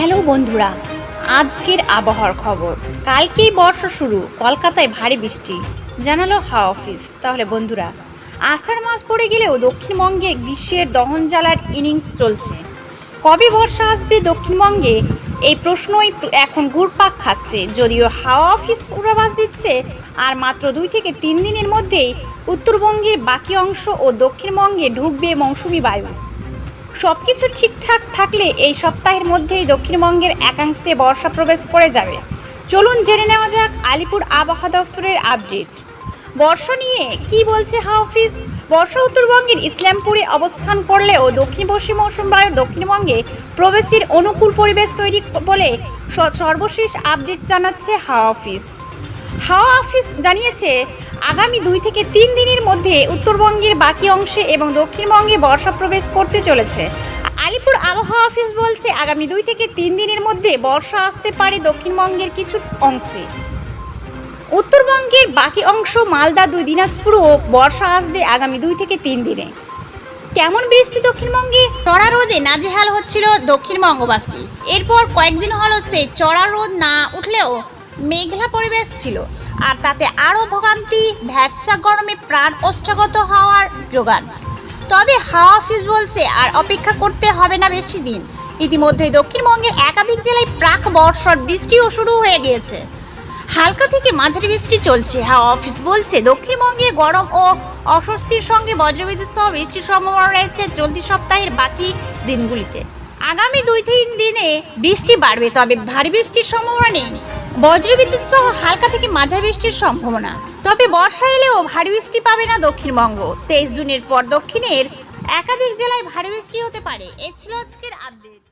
Hello বন্ধুরা, আজকের আবহাওয়ার খবর। কালকেই বর্ষা শুরু, কলকাতায় ভারী বৃষ্টি। জানালো হাওয়া অফিস। তাহলে বন্ধুরা, আষাঢ় মাস পড়ে গেলেও দক্ষিণবঙ্গে গ্রীষ্মের দহন জ্বালার ইনিংস চলছে। কবে বর্ষা আসবে দক্ষিণবঙ্গে? এই প্রশ্নই এখন ঘুরপাক খাচ্ছে। যদিও হাওয়া অফিস পূর্বাভাস দিচ্ছে, আর মাত্র দুই থেকে তিন দিনের মধ্যেই উত্তরবঙ্গের বাকি অংশ ও দক্ষিণবঙ্গে ঢুকবে মৌসুমি বায়ু। সবকিছু ঠিকঠাক থাকলে এই সপ্তাহের মধ্যেই দক্ষিণবঙ্গের একাংশে বর্ষা প্রবেশ করে যাবে। চলুন জেনে নেওয়া যাক আলিপুর আবহাওয়া দফতরের আপডেট। বর্ষা নিয়ে কি বলছে হাওয়া অফিস? বর্ষা উত্তরবঙ্গের ইসলামপুরে অবস্থান করলেও দক্ষিণ পশ্চিম মৌসুম বায়ু দক্ষিণবঙ্গে প্রবেশের অনুকূল পরিবেশ তৈরি বলে সর্বশেষ আপডেট জানাচ্ছে হাওয়া অফিস। হাওয়া অফিস জানিয়েছে আগামী দুই থেকে তিন দিনের মধ্যে উত্তরবঙ্গের বাকি অংশে এবং দক্ষিণবঙ্গে বর্ষা প্রবেশ করতে চলেছে। আলিপুর আবহাওয়া অফিস বলছে, আগামী দুই থেকে তিন দিনের মধ্যে বর্ষা আসতে পারে দক্ষিণবঙ্গের কিছু অংশে। উত্তরবঙ্গের বাকি অংশ মালদা, দুই দিনাজপুরও বর্ষা আসবে আগামী দুই থেকে তিন দিনে। কেমন বৃষ্টি দক্ষিণবঙ্গে? চড়া রোদে নাজেহাল হচ্ছিল দক্ষিণবঙ্গবাসী। এরপর কয়েকদিন হলো সে চড়া রোদ না উঠলেও মেঘলা পরিবেশ ছিল। আর তাতে আরও ভোগান্তি, ভ্যাবসা গরমে প্রাণ অষ্টাগত হওয়ার জোগান তবে হাওয়া অফিস বলছে আর অপেক্ষা করতে হবে না বেশি দিন। ইতিমধ্যে দক্ষিণবঙ্গের একাধিক জেলায় প্রাক বর্ষার বৃষ্টিও শুরু হয়ে গিয়েছে। হালকা থেকে মাঝারি বৃষ্টি চলছে। হাওয়া অফিস বলছে দক্ষিণবঙ্গে গরম ও অস্বস্তির সঙ্গে বজ্রবিদ্যুৎ সহ বৃষ্টির সম্ভাবনা রয়েছে চলতি সপ্তাহের বাকি দিনগুলিতে। আগামী দুই তিন দিনে বৃষ্টি বাড়বে, তবে ভারী বৃষ্টির সম্ভাবনা নেই। বজ্রবিদ্যুৎ সহ হালকা থেকে মাঝারি বৃষ্টির সম্ভাবনা। তবে বর্ষা এলেও ভারী বৃষ্টি পাবে না দক্ষিণবঙ্গ। তেইশ জুনের পর দক্ষিণের একাধিক জেলায় ভারী বৃষ্টি হতে পারে। এ ছিল আজকের আপডেট